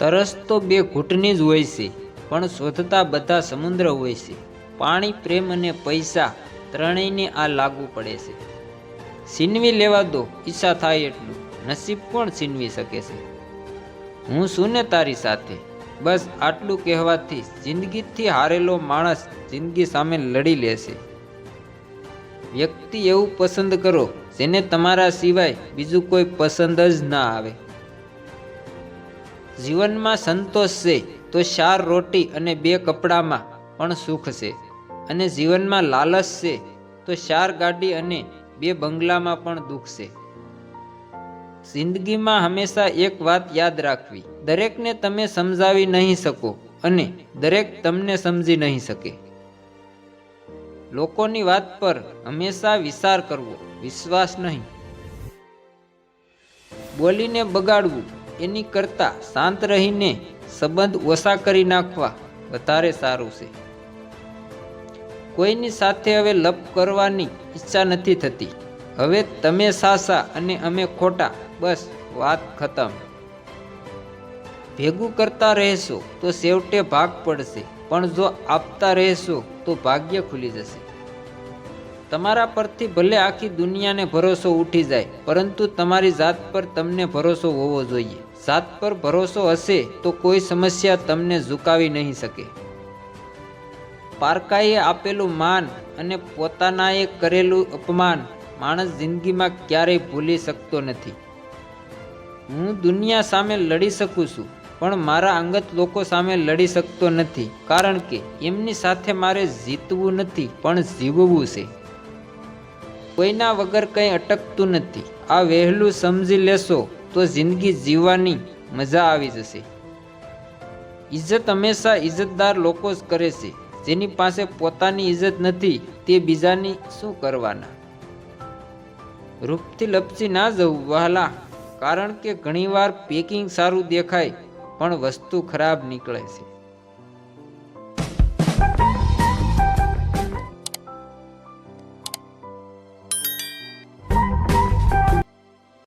તરસ તો બે ઘૂંટની જ હોય છે, પણ શોધતા બધા સમુદ્ર હોય છે. પાણી, પ્રેમ અને પૈસા ત્રણેયને આ લાગુ પડે છે. છીનવી લેવા દો, ઈચ્છા થાય એટલું. નસીબ કોણ છીનવી શકે છે? હું છું ને તારી સાથે. બસ આટલું કહેવાથી જિંદગીથી હારેલો માણસ જિંદગી સામે લડી લેશે વ્યક્તિ એવું પસંદ કરો, જેને તમારા સિવાય બીજું કોઈ પસંદ જ ના આવે. જીવનમાં સંતોષ છે તો ચાર રોટી અને બે કપડામાં પણ સુખ છે. અને જીવનમાં લાલચ છે તો ચાર ગાડી અને બે બંગલામાં પણ દુઃખ છે. જિંદગીમાં હંમેશા એક વાત યાદ રાખવી. દરેકને તમે સમજાવી નહીં શકો અને દરેક તમને સમજી નહીં શકે. લોકોની વાત પર હંમેશા વિચાર કરવો, વિશ્વાસ નહીં. બોલીને બગાડવું એની કરતાં શાંત રહીને સંબંધ ઓછા કરી નાખવા વધારે સારું છે. કોઈની સાથે હવે લપ કરવાની ઈચ્છા નથી થતી. હવે તમે સાસા અને અમે ખોટા, બસ વાત ખતમ. ભેગું કરતા રહેશો તો છેવટે ભાગ પડશે, પણ જો આપતા રહેશો તો ભાગ્ય ખુલી જશે. તમારા પરથી ભલે આખી દુનિયાને ભરોસો ઉઠી જાય, પરંતુ તમારી જાત પર તમને ભરોસો હોવો જોઈએ. જાત પર ભરોસો હશે તો કોઈ સમસ્યા તમને ઝુકાવી નહીં શકે. પારકાએ આપેલું માન અને પોતાનાએ કરેલું અપમાન માણસ જિંદગીમાં ક્યારેય ભૂલી શકતો નથી. હું દુનિયા સામે લડી શકું છું, પણ મારા અંગત લોકો સામે લડી શકતો નથી, કારણ કે એમની સાથે મારે જીતવું નથી, પણ જીવવું છે. કોઈના વગર કંઈ અટકતું નથી. આ વહેલું સમજી લેશો તો જિંદગી જીવવાની મજા આવી જશે. ઇજ્જત હંમેશા ઇજ્જતદાર લોકો જ કરે છે. જેની પાસે પોતાની ઇજ્જત નથી, તે બીજાની શું કરવાના? રૂપથી લપસી ના જવું, વહાલા. કારણ કે ઘણીવાર પેકિંગ સારું દેખાય, પણ વસ્તુ ખરાબ નીકળે છે.